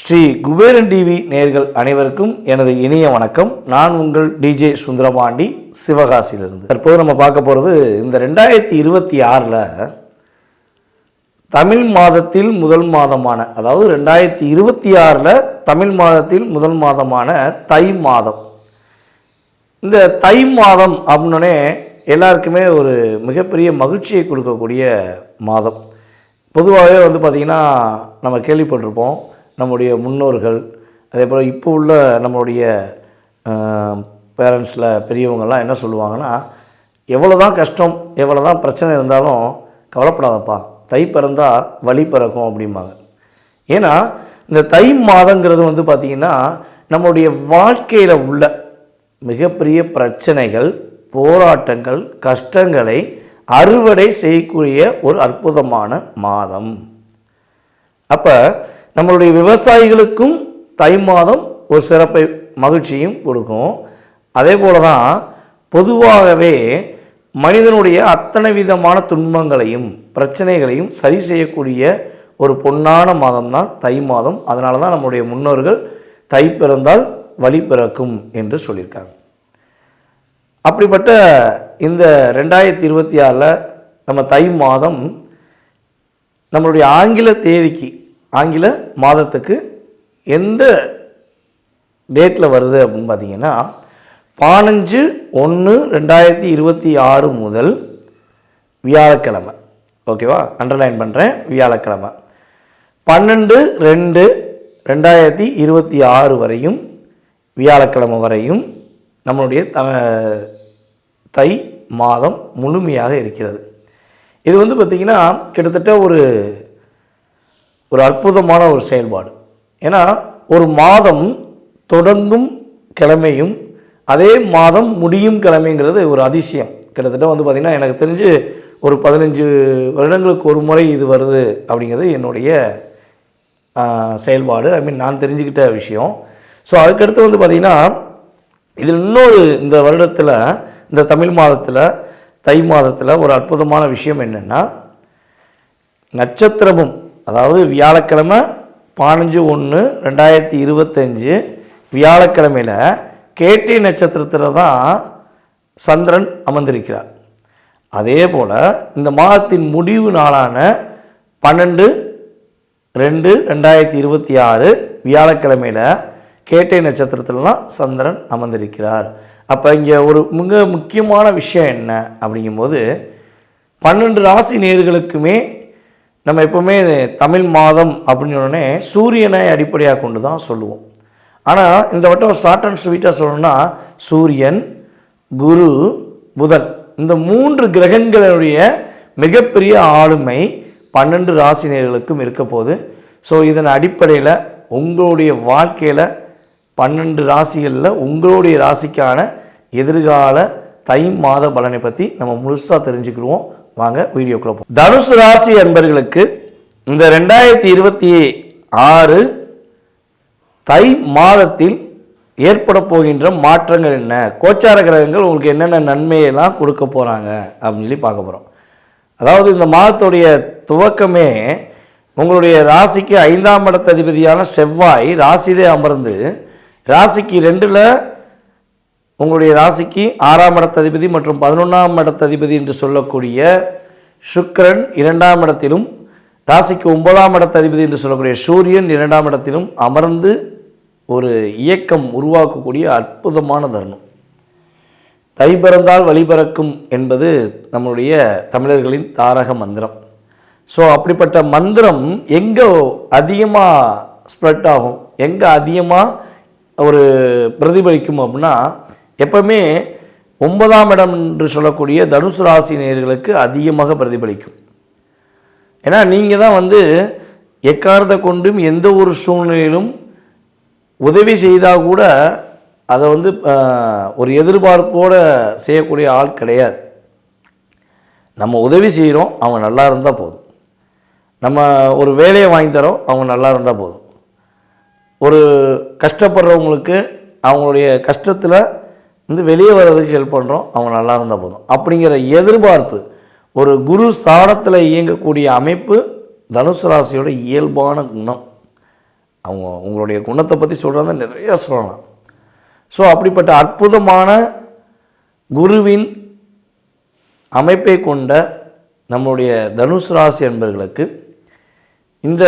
Sri Kuberan TV நேர்கள் அனைவருக்கும் எனது இனிய வணக்கம். நான் உங்கள் டிஜே சுந்தரபாண்டி சிவகாசியிலிருந்து. தற்போது நம்ம பார்க்க போகிறது இந்த ரெண்டாயிரத்தி இருபத்தி ஆறில் தமிழ் மாதத்தில் முதல் மாதமான அதாவது ரெண்டாயிரத்தி இருபத்தி ஆறில் தமிழ் மாதத்தில் முதல் மாதமான தை மாதம். இந்த தை மாதம் அப்படின்னே எல்லாருக்குமே ஒரு மிகப்பெரிய மகிழ்ச்சியை கொடுக்கக்கூடிய மாதம். பொதுவாகவே வந்து பார்த்திங்கன்னா நம்ம கேள்விப்பட்டிருப்போம் நம்முடைய முன்னோர்கள் அதே போல் இப்போ உள்ள நம்மளுடைய பேரண்ட்ஸில் பெரியவங்கள்லாம் என்ன சொல்லுவாங்கன்னா எவ்வளோ தான் கஷ்டம் எவ்வளோ தான் பிரச்சனை இருந்தாலும் கவலைப்படாதப்பா. தை பிறந்தால் வழி பிறக்கும் அப்படிம்பாங்க. ஏன்னா இந்த தை மாதங்கிறது வந்து பார்த்திங்கன்னா நம்மளுடைய வாழ்க்கையில் உள்ள மிகப்பெரிய பிரச்சனைகள் போராட்டங்கள் கஷ்டங்களை அறுவடை செய்யக்கூடிய ஒரு அற்புதமான மாதம். அப்போ நம்மளுடைய விவசாயிகளுக்கும் தை மாதம் ஒரு சிறப்பை மகிழ்ச்சியும் கொடுக்கும். அதே போல தான் பொதுவாகவே மனிதனுடைய அத்தனை விதமான துன்பங்களையும் பிரச்சனைகளையும் சரி செய்யக்கூடிய ஒரு பொன்னான மாதம் தான் தை மாதம். அதனால தான் நம்முடைய முன்னோர்கள் தை பிறந்தால் வழி பிறக்கும் என்று சொல்லியிருக்காங்க. அப்படிப்பட்ட இந்த ரெண்டாயிரத்தி இருபத்தி ஆறில் நம்ம தை மாதம் நம்மளுடைய ஆங்கில தேதிக்கு ஆங்கில மாதத்துக்கு எந்த டேட்டில் வருது அப்படின்னு பார்த்தீங்கன்னா பதினஞ்சு ஒன்று ரெண்டாயிரத்தி இருபத்தி ஆறு முதல் வியாழக்கிழமை. ஓகேவா? அண்டர்லைன் பண்ணுறேன் வியாழக்கிழமை. பன்னெண்டு ரெண்டு ரெண்டாயிரத்தி இருபத்தி ஆறு வரையும் வியாழக்கிழமை வரையும் நம்மளுடைய த தை மாதம் முழுமையாக இருக்கிறது. இது வந்து பார்த்திங்கன்னா கிட்டத்தட்ட ஒரு ஒரு அற்புதமான ஒரு செயல்பாடு. ஏன்னா ஒரு மாதம் தொடங்கும் கிழமையும் அதே மாதம் முடியும் கிழமைங்கிறது ஒரு அதிசயம். கிட்டத்தட்ட வந்து பார்த்திங்கன்னா எனக்கு தெரிஞ்சு ஒரு பதினஞ்சு வருடங்களுக்கு ஒரு முறை இது வருது அப்படிங்கிறது என்னுடைய செயல்பாடு. ஐ மீன் நான் தெரிஞ்சுக்கிட்ட விஷயம். ஸோ அதுக்கடுத்து வந்து பார்த்திங்கன்னா இதில் இன்னொரு இந்த வருடத்தில் இந்த தமிழ் மாதத்தில் தை மாதத்தில் ஒரு அற்புதமான விஷயம் என்னென்னா நட்சத்திரமும் அதாவது வியாழக்கிழமை பதினஞ்சு ஒன்று ரெண்டாயிரத்தி இருபத்தஞ்சு வியாழக்கிழமையில் கேட்டி நட்சத்திரத்தில் தான் சந்திரன் அமர்ந்திருக்கிறார். அதே போல் இந்த மாதத்தின் முடிவு நாளான பன்னெண்டு ரெண்டு ரெண்டாயிரத்தி இருபத்தி ஆறு வியாழக்கிழமையில் கேட்டை நட்சத்திரத்தில் தான் சந்திரன் அமர்ந்திருக்கிறார். அப்போ இங்கே ஒரு மிக முக்கியமான விஷயம் என்ன அப்படிங்கும்போது பன்னெண்டு ராசி நேர்களுக்குமே நம்ம எப்போவுமே தமிழ் மாதம் அப்படின்னு உடனே சூரியனை அடிப்படையாக கொண்டு தான் சொல்லுவோம். ஆனால் இந்த வட்டம் ஒரு ஷார்ட் அண்ட் ஸ்வீட்டாக சொல்லணும்னா சூரியன் குரு புதன் இந்த மூன்று கிரகங்களுடைய மிகப்பெரிய ஆளுமை பன்னெண்டு ராசினியர்களுக்கும் இருக்க போது ஸோ இதன் அடிப்படையில் உங்களுடைய வாழ்க்கையில் பன்னெண்டு ராசிகளில் உங்களுடைய ராசிக்கான எதிர்கால தை மாத பலனை பற்றி நம்ம முழுசாக தெரிஞ்சுக்கிடுவோம். வாங்க வீடியோக்குள்ள போ. தனுசு ராசி என்பர்களுக்கு இந்த ரெண்டாயிரத்தி இருபத்தி ஆறு தை மாதத்தில் ஏற்பட போகின்ற மாற்றங்கள் என்ன? கோச்சார கிரகங்கள் உங்களுக்கு என்னென்ன நன்மையெல்லாம் கொடுக்க போகிறாங்க அப்படின்னு சொல்லி பார்க்க போகிறோம் அதாவது இந்த மாதத்துடைய துவக்கமே உங்களுடைய ராசிக்கு ஐந்தாம் இடத்த அதிபதியான செவ்வாய் ராசியிலே அமர்ந்து ராசிக்கு ரெண்டில் உங்களுடைய ராசிக்கு ஆறாம் இடத்ததிபதி மற்றும் பதினொன்றாம் இடத்ததிபதி என்று சொல்லக்கூடிய சுக்கரன் இரண்டாம் இடத்திலும் ராசிக்கு ஒன்பதாம் இடத்ததிபதி என்று சொல்லக்கூடிய சூரியன் இரண்டாம் இடத்திலும் அமர்ந்து ஒரு இயக்கம் உருவாக்கக்கூடிய அற்புதமான தருணம். தை பிறந்தால் வழிபிறக்கும் என்பது நம்மளுடைய தமிழர்களின் தாரக மந்திரம். ஸோ அப்படிப்பட்ட மந்திரம் எங்கே அதிகமாக ஸ்ப்ரெட் ஆகும்? எங்கே அதிகமாக ஒரு பிரதிபலிக்கும் அப்படின்னா எப்பவுமே ஒன்பதாம் இடம் என்று சொல்லக்கூடிய தனுசு ராசி நேர்களுக்கு அதிகமாக பிரதிபலிக்கும். ஏன்னா நீங்கள் தான் வந்து எக்காரத்தை கொண்டும் எந்த ஒரு சூழ்நிலையிலும் உதவி செய்தால் கூட அதை வந்து ஒரு எதிர்பார்ப்போடு செய்யக்கூடிய ஆள் கிடையாது. நம்ம உதவி செய்கிறோம் அவங்க நல்லா இருந்தால் போதும். நம்ம ஒரு வேலையை வாங்கி தரோம் அவங்க நல்லா இருந்தால் போதும். ஒரு கஷ்டப்படுறவங்களுக்கு அவங்களுடைய கஷ்டத்தில் வந்து வெளியே வர்றதுக்கு ஹெல்ப் பண்ணுறோம் அவங்க நல்லா இருந்தால் போதும். அப்படிங்கிற எதிர்பார்ப்பு ஒரு குரு சாடத்தில் இயங்கக்கூடிய அமைப்பு தனுசு ராசியோட இயல்பான குணம். அவங்க உங்களுடைய குணத்தை பற்றி சொல்கிறத நிறைய சொல்லலாம். ஸோ அப்படிப்பட்ட அற்புதமான குருவின் அமைப்பை கொண்ட நம்முடைய தனுசு ராசி என்பர்களுக்கு இந்த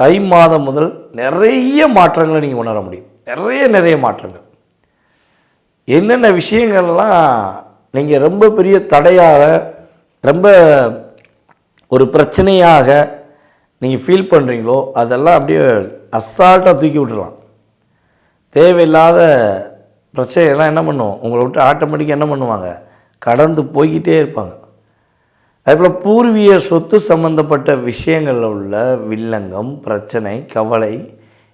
தை மாதம் முதல் நிறைய மாற்றங்களை நீங்கள் உணர முடியும். நிறைய நிறைய மாற்றங்கள். என்னென்ன விஷயங்கள்லாம் நீங்கள் ரொம்ப பெரிய தடையாக ரொம்ப ஒரு பிரச்சனையாக நீங்கள் ஃபீல் பண்ணுறீங்களோ அதெல்லாம் அப்படியே அசால்ட்டாக தூக்கி விட்டுறலாம். தேவையில்லாத பிரச்சனையெல்லாம் என்ன பண்ணும் உங்களை விட்டு ஆட்டோமேட்டிக்காக என்ன பண்ணுவாங்க? கடந்து போய்கிட்டே இருப்பாங்க. அதேபோல் பூர்வீக சொத்து சம்மந்தப்பட்ட விஷயங்களில் உள்ள வில்லங்கம் பிரச்சனை கவலை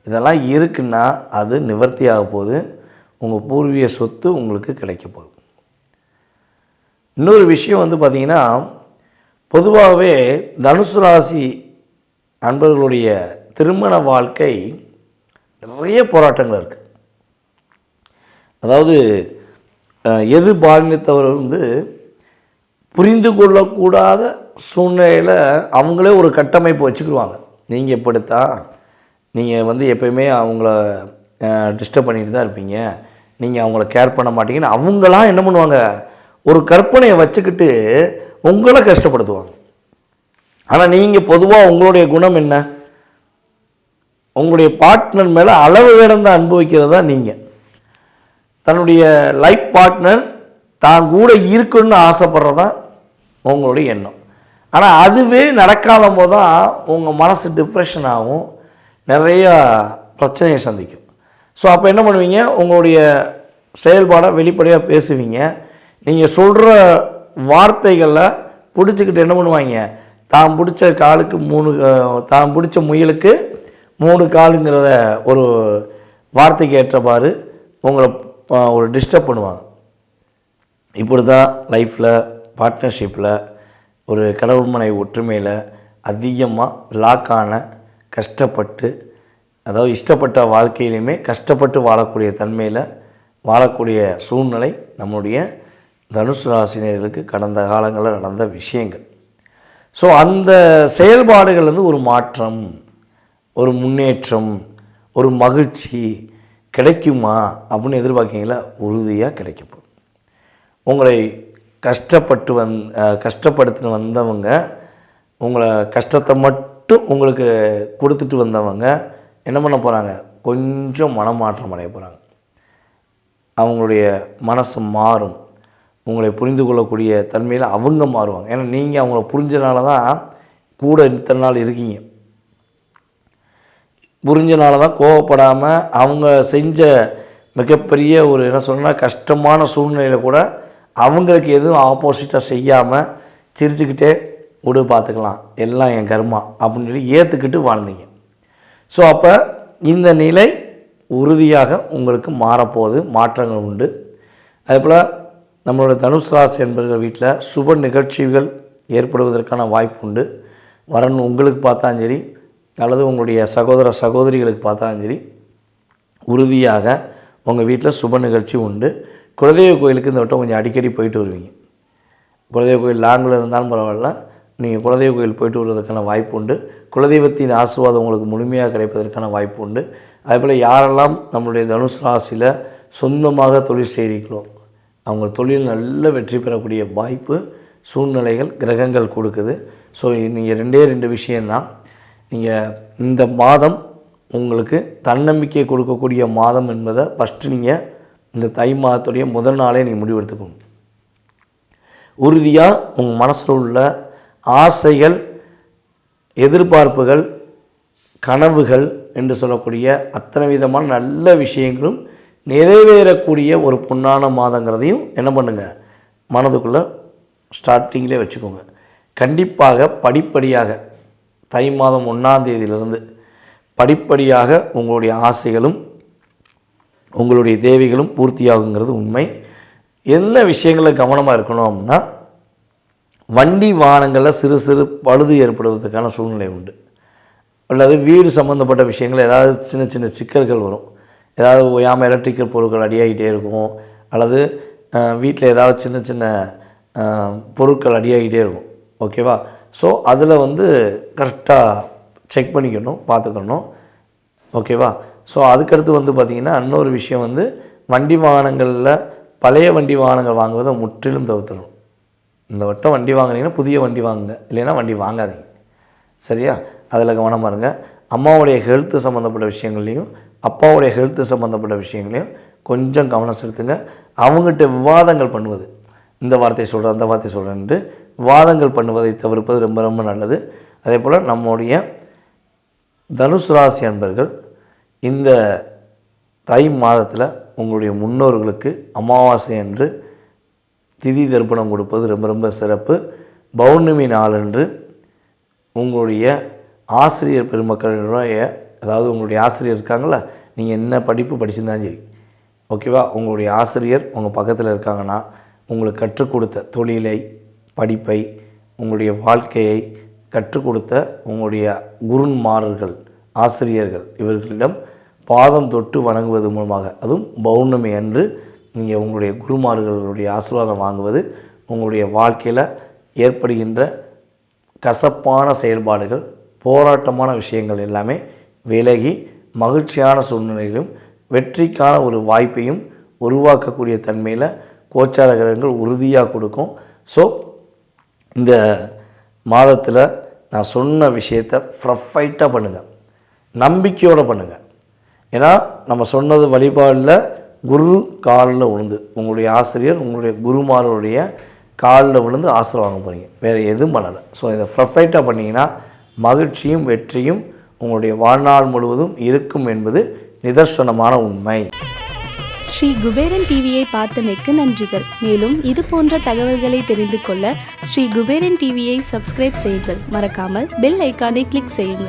இதெல்லாம் இருக்குன்னா அது நிவர்த்தி ஆக போகுது உங்கள் பூர்வீக சொத்து உங்களுக்கு கிடைக்க போகுது. இன்னொரு விஷயம் வந்து பார்த்திங்கன்னா பொதுவாகவே தனுசு ராசி நண்பர்களுடைய திருமண வாழ்க்கை நிறைய போராட்டங்கள் இருக்குது அதாவது எது பாலினத்தவர் வந்து புரிந்து கொள்ளக்கூடாத சூழ்நிலையில் அவங்களே ஒரு கட்டமைப்பு வச்சுக்கிடுவாங்க நீங்கள் எப்படித்தா நீங்கள் வந்து எப்பயுமே அவங்கள டிஸ்டர்ப் பண்ணிட்டு தான் இருப்பீங்க. நீங்கள் அவங்கள கேர் பண்ண மாட்டீங்கன்னு அவங்களாம் என்ன பண்ணுவாங்க? ஒரு கற்பனையை வச்சுக்கிட்டு உங்களை கஷ்டப்படுத்துவாங்க. ஆனால் நீங்கள் பொதுவாக உங்களுடைய குணம் என்ன? உங்களுடைய பார்ட்னர் மேலே அளவு கடந்த அனுபவிக்கிறது தான் நீங்கள் தன்னுடைய லைஃப் பார்ட்னர் தான் கூட இருக்கணும்னு ஆசைப்படுறதான் உங்களுடைய எண்ணம். ஆனால் அதுவே நடக்காத போது தான் உங்கள் மனசு டிப்ரெஷன் ஆகும். நிறையா பிரச்சனையை சந்திக்கும். ஸோ அப்போ என்ன பண்ணுவீங்க? உங்களுடைய செயல்பாடை வெளிப்படையாக பேசுவீங்க. நீங்கள் சொல்கிற வார்த்தைகளில் பிடிச்சிக்கிட்டு என்ன பண்ணுவாங்க? தான் பிடிச்ச காலுக்கு மூணு தான் பிடிச்ச முயலுக்கு மூணு காலுங்கிறத ஒரு வார்த்தைக்கு ஏற்றவாறு உங்களை ஒரு டிஸ்டர்ப் பண்ணுவாங்க. இப்படி தான் லைஃப்பில் பார்ட்னர்ஷிப்பில் ஒரு கடவுள் மனை ஒற்றுமையில் அதிகமாக லாக்கான கஷ்டப்பட்டு அதாவது இஷ்டப்பட்ட வாழ்க்கையிலையுமே கஷ்டப்பட்டு வாழக்கூடிய தன்மையில் வாழக்கூடிய சூழ்நிலை நம்முடைய தனுசு ராசினியர்களுக்கு கடந்த காலங்களில் நடந்த விஷயங்கள். ஸோ அந்த செயல்பாடுகள் வந்து ஒரு மாற்றம் ஒரு முன்னேற்றம் ஒரு மகிழ்ச்சி கிடைக்குமா அப்படின்னு எதிர்பார்க்கீங்களா? உறுதியாக கிடைக்கப்போகுது. உங்களை கஷ்டப்பட்டு வந் அஹ், கஷ்டப்படுத்திட்டு வந்தவங்க உங்களை கஷ்டத்தை மட்டும் உங்களுக்கு கொடுத்துட்டு வந்தவங்க என்ன பண்ண போகிறாங்க கொஞ்சம் மனமாற்றம் அடைய போகிறாங்க அவங்களுடைய மனசு மாறும். உங்களை புரிந்து கொள்ளக்கூடிய தன்மையில் அவங்க மாறுவாங்க. ஏன்னா நீங்கள் அவங்கள புரிஞ்சனால தான் கூட இத்தனை நாள் இருக்கீங்க. புரிஞ்சனால தான் கோவப்படாமல் அவங்க செஞ்ச மிகப்பெரிய ஒரு என்ன சொல்லணும்னா கஷ்டமான சூழ்நிலையில் கூட அவங்களுக்கு எதுவும் ஆப்போசிட்டாக செய்யாமல் சிரிச்சுக்கிட்டே விடு பார்த்துக்கலாம். எல்லாம் என் கர்மா அப்படின்னு சொல்லி ஏற்றுக்கிட்டு வாழ்ந்தீங்க. ஸோ அப்போ இந்த நிலை உறுதியாக உங்களுக்கு மாறப்போகுது மாற்றங்கள் உண்டு. அதேபோல் நம்மளோட தனுஷ் ராசி என்பவர்கள் வீட்டில் சுப நிகழ்ச்சிகள் ஏற்படுவதற்கான வாய்ப்பு உண்டு. வரன் உங்களுக்கு பார்த்தாலும் சரி அல்லது உங்களுடைய சகோதர சகோதரிகளுக்கு பார்த்தாலும் சரி உறுதியாக உங்கள் வீட்டில் சுப நிகழ்ச்சி உண்டு. குலதெய்வ கோயிலுக்கு இந்த வட்டம் கொஞ்சம் அடிக்கடி போயிட்டு வருவீங்க. குலதெய்வ கோயில் லாங்கில் இருந்தாலும் பரவாயில்ல. நீங்கள் குலதெய்வ கோயில் போயிட்டு வருவதற்கான வாய்ப்பு உண்டு. குலதெய்வத்தின் ஆசீர்வாதம் உங்களுக்கு முழுமையாக கிடைப்பதற்கான வாய்ப்பு உண்டு. அதேபோல் யாரெல்லாம் நம்மளுடைய தனுஷ் ராசியில் சொந்தமாக தொழில் செய்கிறீங்களோ அவங்க தொழில் நல்ல வெற்றி பெறக்கூடிய வாய்ப்பு சூழ்நிலைகள் கிரகங்கள் கொடுக்குது. ஸோ நீங்கள் ரெண்டே ரெண்டு விஷயந்தான் நீங்கள் இந்த மாதம் உங்களுக்கு தன்னம்பிக்கை கொடுக்கக்கூடிய மாதம் என்பதை ஃபஸ்ட்டு நீங்கள் இந்த தை மாதத்துடைய முதல் நாளே நீங்கள் முடிவெடுத்துக்கோங்க உறுதியாக உங்கள் மனசில் உள்ள ஆசைகள் எதிர்பார்ப்புகள் கனவுகள் என்று சொல்லக்கூடிய அத்தனை விதமான நல்ல விஷயங்களும் நிறைவேறக்கூடிய ஒரு பொன்னான மாதங்கிறதையும் என்ன பண்ணுங்கள் மனதுக்குள்ளே ஸ்டார்டிங்லேயே வச்சுக்கோங்க. கண்டிப்பாக படிப்படியாக தை மாதம் ஒன்றாம் தேதியிலிருந்து படிப்படியாக உங்களுடைய ஆசைகளும் உங்களுடைய தேவைகளும் பூர்த்தியாகுங்கிறது உண்மை. என்ன விஷயங்களில் கவனமாக இருக்கணும் அப்படின்னா வண்டி வாகனங்களில் சிறு சிறு பழுது ஏற்படுவதற்கான சூழ்நிலை உண்டு. அல்லது வீடு சம்மந்தப்பட்ட விஷயங்கள் ஏதாவது சின்ன சின்ன சிக்கல்கள் வரும். ஏதாவது ஓயாமல் எலக்ட்ரிக்கல் பொருட்கள் அடியாகிட்டே இருக்கும். அல்லது வீட்டில் ஏதாவது சின்ன சின்ன பொருட்கள் அடியாகிட்டே இருக்கும். ஓகேவா ஸோ அதில் வந்து கரெக்டாக செக் பண்ணிக்கணும் பார்த்துக்கணும். ஓகேவா ஸோ அதுக்கடுத்து வந்து பார்த்திங்கன்னா இன்னொரு விஷயம் வந்து வண்டி வாகனங்களில் பழைய வண்டி வாகனங்கள் வாங்குவதை முற்றிலும் தவிர்த்தணும் இந்த வட்டம் வண்டி வாங்குனீங்கன்னா புதிய வண்டி வாங்குங்க. இல்லைன்னா வண்டி வாங்காதீங்க. சரியா? அதில் கவனமாக இருங்க அம்மாவுடைய ஹெல்த்து சம்மந்தப்பட்ட விஷயங்கள்லையும் அப்பாவுடைய ஹெல்த்து சம்மந்தப்பட்ட விஷயங்களையும் கொஞ்சம் கவனம் செலுத்துங்க. அவங்ககிட்ட விவாதங்கள் பண்ணுவது. இந்த வார்த்தையை சொல்கிறேன் அந்த வார்த்தையை சொல்கிறேன்ட்டு விவாதங்கள் பண்ணுவதை தவிர்ப்பது ரொம்ப ரொம்ப நல்லது. அதே போல் நம்முடைய தனுசு ராசி அன்பர்கள் இந்த தை மாதத்தில் உங்களுடைய முன்னோர்களுக்கு அமாவாசை என்று திதி தர்ப்பணம் கொடுப்பது ரொம்ப ரொம்ப சிறப்பு. பௌர்ணமி நாளன்று உங்களுடைய ஆசிரியர் பெருமக்களுடைய அதாவது உங்களுடைய ஆசிரியர் இருக்காங்களா நீங்கள் என்ன படிப்பு படிச்சிருந்தாலும் சரி ஓகேவா? உங்களுடைய ஆசிரியர் உங்கள் பக்கத்தில் இருக்காங்கன்னா உங்களுக்கு கற்றுக் கொடுத்த தொழிலை படிப்பை உங்களுடைய வாழ்க்கையை கற்றுக் கொடுத்த உங்களுடைய குருன்மார்கள் ஆசிரியர்கள் இவர்களிடம் பாதம் தொட்டு வணங்குவது மூலமாக அதுவும் பௌர்ணமி அன்று நீங்கள் உங்களுடைய குருமார்களுடைய ஆசீர்வாதம் வாங்குவது உங்களுடைய வாழ்க்கையில் ஏற்படுகின்ற கசப்பான செயல்பாடுகள் போராட்டமான விஷயங்கள் எல்லாமே விலகி மகிழ்ச்சியான சூழ்நிலையிலும் வெற்றிக்கான ஒரு வாய்ப்பையும் உருவாக்கக்கூடிய தன்மையில் கோச்சார கிரகங்கள் உறுதியாக கொடுக்கும். ஸோ இந்த மாதத்தில் நான் சொன்ன விஷயத்தை ஃப்ரஃபைட்டாக பண்ணுங்கள் நம்பிக்கையோடு பண்ணுங்கள் ஏன்னா நம்ம சொன்னது வழிபாடில் குரு காலில் விழுந்து உங்களுடைய ஆசிரியர் உங்களுடைய குருமாருடைய காலில் விழுந்து ஆசீர்வாதம் வாங்க போகிறீங்க வேறு எதுவும் பண்ணலை. ஸோ இதை ப்ரொஃபைட்டாக பண்ணிங்கன்னா மகிழ்ச்சியும் வெற்றியும் உங்களுடைய வாழ்நாள் முழுவதும் இருக்கும் என்பது நிதர்சனமான உண்மை. ஸ்ரீ குபேரன் டிவியை பார்த்தமைக்கு நன்றிகள். மேலும் இது போன்ற தகவல்களை தெரிந்து கொள்ள ஸ்ரீ குபேரன் டிவியை சப்ஸ்கிரைப் செய்யுங்கள். மறக்காமல் பெல் ஐக்கானை கிளிக் செய்யுங்கள்.